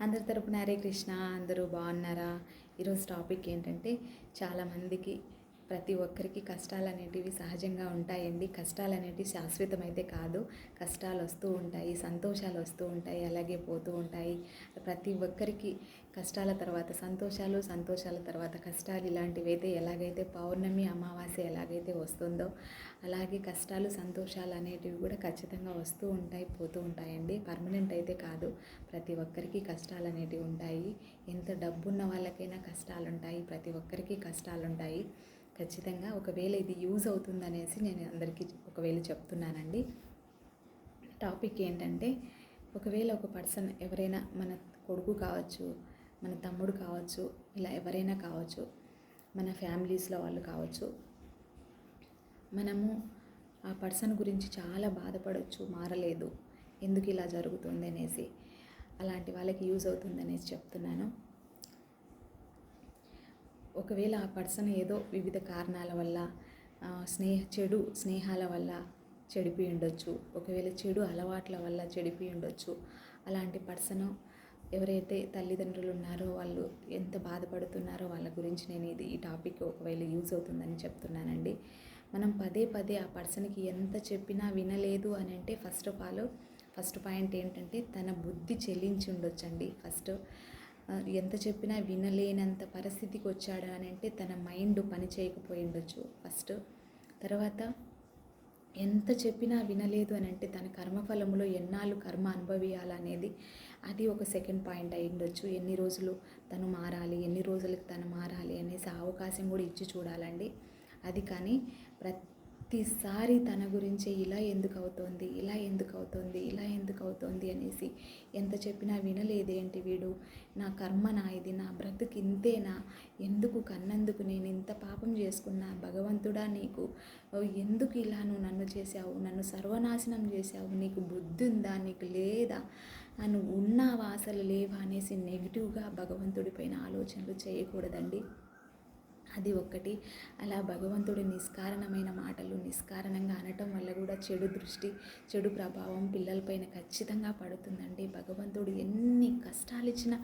అందరి తరపున హరే కృష్ణ అందరూ బాగున్నారా? ఈరోజు టాపిక్ ఏంటంటే చాలామందికి ప్రతి ఒక్కరికి కష్టాలు అనేటివి సహజంగా ఉంటాయండి. కష్టాలు అనేటివి శాశ్వతమైతే కాదు. కష్టాలు వస్తూ ఉంటాయి సంతోషాలు వస్తూ ఉంటాయి అలాగే పోతూ ఉంటాయి. ప్రతి ఒక్కరికి కష్టాల తర్వాత సంతోషాలు సంతోషాల తర్వాత కష్టాలు ఇలాంటివి అయితే ఎలాగైతే పౌర్ణమి అమావాస్య ఎలాగైతే వస్తుందో అలాగే కష్టాలు సంతోషాలు అనేటివి కూడా ఖచ్చితంగా వస్తూ ఉంటాయి పోతూ ఉంటాయండి. పర్మనెంట్ అయితే కాదు. ప్రతి ఒక్కరికి కష్టాలు అనేటివి ఉంటాయి. ఎంత డబ్బున్న వాళ్ళకైనా కష్టాలు ఉంటాయి ప్రతి ఒక్కరికి కష్టాలు ఉంటాయి ఖచ్చితంగా ఒకవేళ ఇది యూజ్ అవుతుందనేసి నేను అందరికీ ఒకవేళ చెప్తున్నానండి. టాపిక్ ఏంటంటే ఒకవేళ ఒక పర్సన్ ఎవరైనా మన కొడుకు కావచ్చు మన తమ్ముడు కావచ్చు ఇలా ఎవరైనా కావచ్చు మన ఫ్యామిలీస్లో వాళ్ళు కావచ్చు మనము ఆ పర్సన్ గురించి చాలా బాధపడవచ్చు మారలేదు ఎందుకు ఇలా జరుగుతుంది అనేసి అలాంటి వాళ్ళకి యూజ్ అవుతుంది అనేసి చెప్తున్నాను. ఒకవేళ ఆ పర్సన్ ఏదో వివిధ కారణాల వల్ల స్నేహ చెడు స్నేహాల వల్ల చెడిపోయి ఉండొచ్చు ఒకవేళ చెడు అలవాట్ల వల్ల చెడిపోయి ఉండొచ్చు అలాంటి పర్సన్ ఎవరైతే తల్లిదండ్రులు ఉన్నారో వాళ్ళు ఎంత బాధపడుతున్నారో వాళ్ళ గురించి నేను ఇది ఈ టాపిక్ ఒకవేళ యూజ్ అవుతుందని చెప్తున్నానండి. మనం పదే పదే ఆ పర్సన్కి ఎంత చెప్పినా వినలేదు అని అంటే first of all first point ఏంటంటే తన బుద్ధి చెల్లించి ఉండొచ్చండి. ఫస్ట్ ఎంత చెప్పినా వినలేనంత పరిస్థితికి వచ్చాడు అని అంటే తన మైండ్ పని చేయకపోయి ఉండొచ్చు. ఫస్ట్ తర్వాత ఎంత చెప్పినా వినలేదు అని అంటే తన కర్మఫలంలో ఎన్నాళ్ళు కర్మ అనుభవియాలనేది అది ఒక సెకండ్ పాయింట్ అయి ఉండొచ్చు. ఎన్ని రోజులు తను మారాలి ఎన్ని రోజులకు తను మారాలి అనేసి అవకాశం కూడా ఇచ్చి చూడాలండి. అది కానీ ప్రతి ప్రతిసారి తన గురించి ఇలా ఎందుకు అవుతోంది ఇలా ఎందుకు అవుతోంది ఇలా ఎందుకు అవుతోంది అనేసి ఎంత చెప్పినా వినలేదేంటి వీడు? నా కర్మ నా ఇది నా బ్రతుకు ఇంతేనా? ఎందుకు కన్నందుకు నేను ఇంత పాపం చేసుకున్నా? భగవంతుడా నీకు? ఎందుకు ఇలా నువ్వు నన్ను చేసావు నన్ను సర్వనాశనం చేసావు నీకు బుద్ధి ఉందా నీకు లేదా? నువ్వు ఉన్నావా? అసలు లేవా? అనేసి నెగిటివ్గా భగవంతుడి పైన ఆలోచనలు చేయకూడదండి. అది ఒక్కటి. అలా భగవంతుడి నిష్కారణమైన మాటలు నిష్కారణంగా అనటం వల్ల కూడా చెడు దృష్టి చెడు ప్రభావం పిల్లలపైన ఖచ్చితంగా పడుతుందండి. భగవంతుడు ఎన్ని కష్టాలు ఇచ్చినా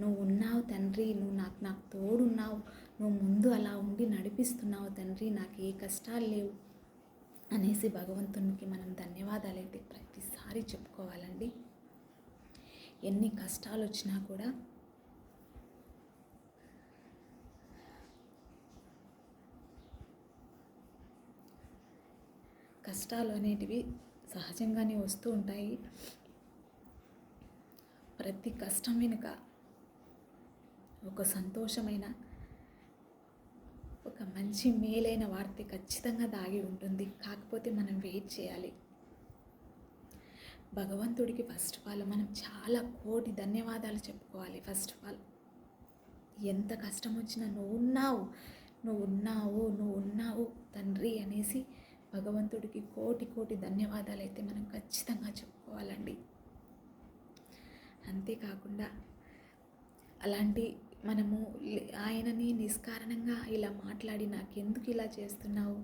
నువ్వు ఉన్నావు తండ్రి నువ్వు నాకు నాకు తోడున్నావు నువ్వు ముందు అలా ఉండి నడిపిస్తున్నావు తండ్రి నాకు ఏ కష్టాలు లేవు అనేసి భగవంతునికి మనం ధన్యవాదాలు అయితే ప్రతిసారి చెప్పుకోవాలండి. ఎన్ని కష్టాలు వచ్చినా కూడా కష్టాలు అనేటివి సహజంగానే వస్తూ ఉంటాయి. ప్రతి కష్టం వెనుక ఒక సంతోషమైన ఒక మంచి మేలైన వార్త ఖచ్చితంగా దాగి ఉంటుంది. కాకపోతే మనం వెయిట్ చేయాలి. భగవంతుడికి ఫస్ట్ ఆఫ్ ఆల్ మనం చాలా కోటి ధన్యవాదాలు చెప్పుకోవాలి. ఫస్ట్ ఆఫ్ ఆల్ ఎంత కష్టం వచ్చినా నువ్వు ఉన్నావు నువ్వు ఉన్నావు నువ్వు ఉన్నావు తండ్రి అనేసి భగవంతుడికి కోటి కోటి ధన్యవాదాలు అయితే మనం ఖచ్చితంగా చెప్పుకోవాలండి. అంతేకాకుండా అలాంటి మనము ఆయనని నిష్కారణంగా ఇలా మాట్లాడి నాకెందుకు ఇలా చేస్తున్నావు?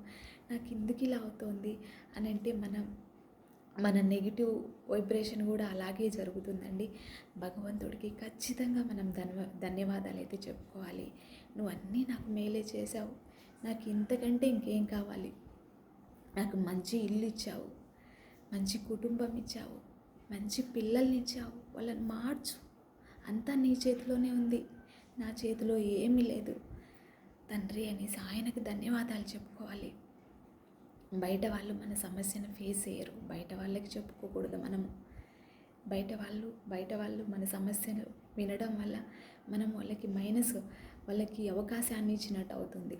నాకు ఎందుకు ఇలా అవుతోంది? అని అంటే మనం మన నెగిటివ్ వైబ్రేషన్ కూడా అలాగే జరుగుతుందండి. భగవంతుడికి ఖచ్చితంగా మనం ధన్వ ధన్యవాదాలు అయితే చెప్పుకోవాలి. నువ్వు అన్నీ నాకు మేలే చేసావు నాకు ఇంతకంటే ఇంకేం కావాలి? నాకు మంచి ఇల్లు ఇచ్చావు మంచి కుటుంబం ఇచ్చావు మంచి పిల్లల్ని ఇచ్చావు వాళ్ళని మార్చు. అంతా నీ చేతిలోనే ఉంది. నా చేతిలో ఏమీ లేదు. తండ్రి అనేసి ఆయనకు ధన్యవాదాలు చెప్పుకోవాలి. బయట వాళ్ళు మన సమస్యను ఫేస్ చేయరు. బయట వాళ్ళకి చెప్పుకోకూడదు మనము. బయట వాళ్ళు బయట వాళ్ళు మన సమస్యను వినడం వల్ల మనం వాళ్ళకి మైనస్ వాళ్ళకి అవకాశాన్ని ఇచ్చినట్టు అవుతుంది.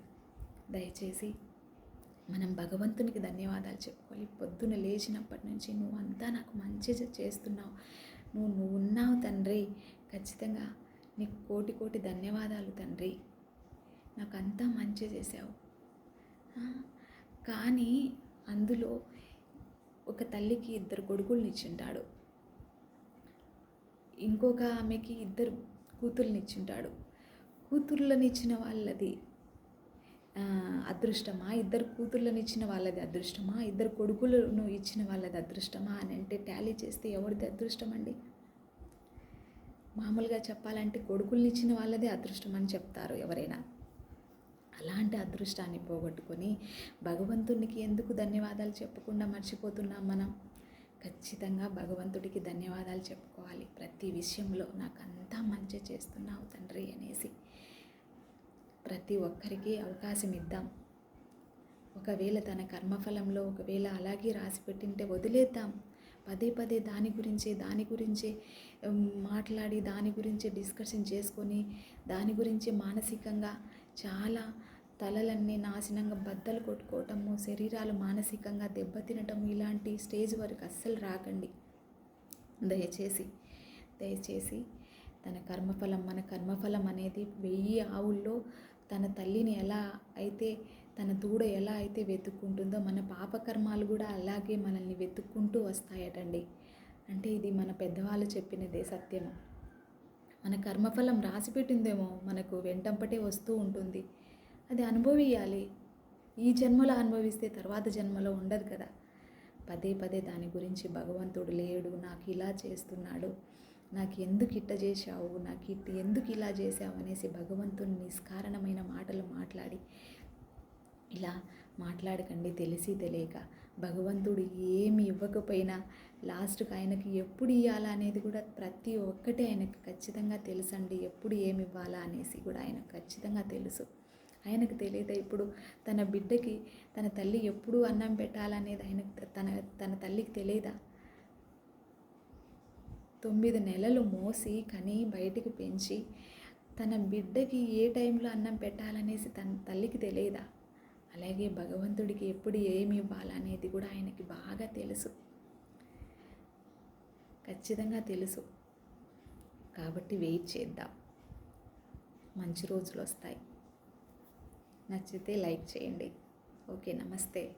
దయచేసి మనం భగవంతునికి ధన్యవాదాలు చెప్పుకోవాలి. పొద్దున లేచినప్పటి నుంచి నువ్వు అంతా నాకు మంచి చేస్తున్నావు. నువ్వు నువ్వు ఉన్నావు తండ్రి. ఖచ్చితంగా నీకు కోటి కోటి ధన్యవాదాలు తండ్రి. నాకు అంతా మంచి చేసావు. కానీ అందులో ఒక తల్లికి ఇద్దరు కొడుకుల్ని ఇచ్చింటాడు. ఇంకొక ఆమెకి ఇద్దరు కూతుర్ని ఇచ్చింటాడు. కూతుర్లను ఇచ్చిన వాళ్ళది అదృష్టమా? ఇద్దరు కూతుర్లను ఇచ్చిన వాళ్ళది అదృష్టమా? ఇద్దరు కొడుకులను ఇచ్చిన వాళ్ళది అదృష్టమా అని అంటే టాలీ చేస్తే ఎవరిది అదృష్టం అండి మామూలుగా చెప్పాలంటే కొడుకుల్ని ఇచ్చిన వాళ్ళదే అదృష్టం అని చెప్తారు ఎవరైనా. అలాంటి అదృష్టాన్ని పోగొట్టుకొని భగవంతునికి ఎందుకు ధన్యవాదాలు చెప్పకుండా మర్చిపోతున్నాం మనం? ఖచ్చితంగా భగవంతుడికి ధన్యవాదాలు చెప్పుకోవాలి. ప్రతి విషయంలో నాకు అంతా మంచి చేస్తున్నావు తండ్రి అనేసి. ప్రతి ఒక్కరికి అవకాశం ఇద్దాం. ఒకవేళ తన కర్మఫలంలో ఒకవేళ అలాగే రాసి పెట్టింటే వదిలేద్దాం. పదే పదే దాని గురించే దాని గురించే మాట్లాడి దాని గురించే డిస్కషన్ చేసుకొని దాని గురించే మానసికంగా చాలా తలలన్నీ నాశనంగా బద్దలు కొట్టుకోవటము శరీరాలు మానసికంగా దెబ్బతినటం ఇలాంటి స్టేజ్ వరకు అస్సలు రాకండి. దయచేసి దయచేసి తన కర్మఫలం మన కర్మఫలం అనేది వెయ్యి ఆవుల్లో తన తల్లిని ఎలా అయితే తన దూడ ఎలా అయితే వెతుక్కుంటుందో మన పాపకర్మాలు కూడా అలాగే మనల్ని వెతుక్కుంటూ వస్తాయటండి. అంటే ఇది మన పెద్దవాళ్ళు చెప్పినదే సత్యము. మన కర్మఫలం రాసి పెట్టిందేమో మనకు వెంటంపటే వస్తూ ఉంటుంది. అది అనుభవియాలి ఈ జన్మలో అనుభవిస్తే తర్వాత జన్మలో ఉండదు కదా. పదే పదే దాని గురించి భగవంతుడు లేడు నాకు ఇలా చేస్తున్నాడు. నాకు ఎందుకు ఇట్ట చేశావు? నాకు ఇట్ ఎందుకు ఇలా చేశావు? అనేసి భగవంతుని నిష్కారణమైన మాటలు మాట్లాడి ఇలా మాట్లాడకండి తెలిసి తెలియక. భగవంతుడు ఏమి ఇవ్వకపోయినా లాస్ట్కి ఆయనకి ఎప్పుడు ఇవ్వాలా అనేది కూడా ప్రతి ఒక్కటి ఆయనకు ఖచ్చితంగా తెలుసండి. ఎప్పుడు ఏమి ఇవ్వాలా అనేసి కూడా ఆయనకు ఖచ్చితంగా తెలుసు. ఆయనకు తెలియదా ఇప్పుడు తన బిడ్డకి తన తల్లి ఎప్పుడు అన్నం పెట్టాలనేది ఆయనకు తన తన తల్లికి తెలియదా? తొమ్మిది నెలలు మోసి కని బయటికి పెంచి తన బిడ్డకి ఏ టైంలో అన్నం పెట్టాలనేసి తన తల్లికి తెలియదా? అలాగే భగవంతుడికి ఎప్పుడు ఏమి ఇవ్వాలనేది కూడా ఆయనకి బాగా తెలుసు. ఖచ్చితంగా తెలుసు. కాబట్టి వెయిట్ చేద్దాం. మంచి రోజులు వస్తాయి. నచ్చితే లైక్ చేయండి. ఓకే నమస్తే.